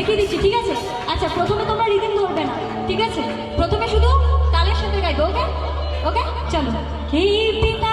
দেখিয়ে দিচ্ছি, ঠিক আছে? আচ্ছা প্রথমে তোমরা রিদিম ধরবে না, ঠিক আছে? প্রথমে শুধু তালের সাথে গাইবে ওকে ওকে চলো। হে পিতা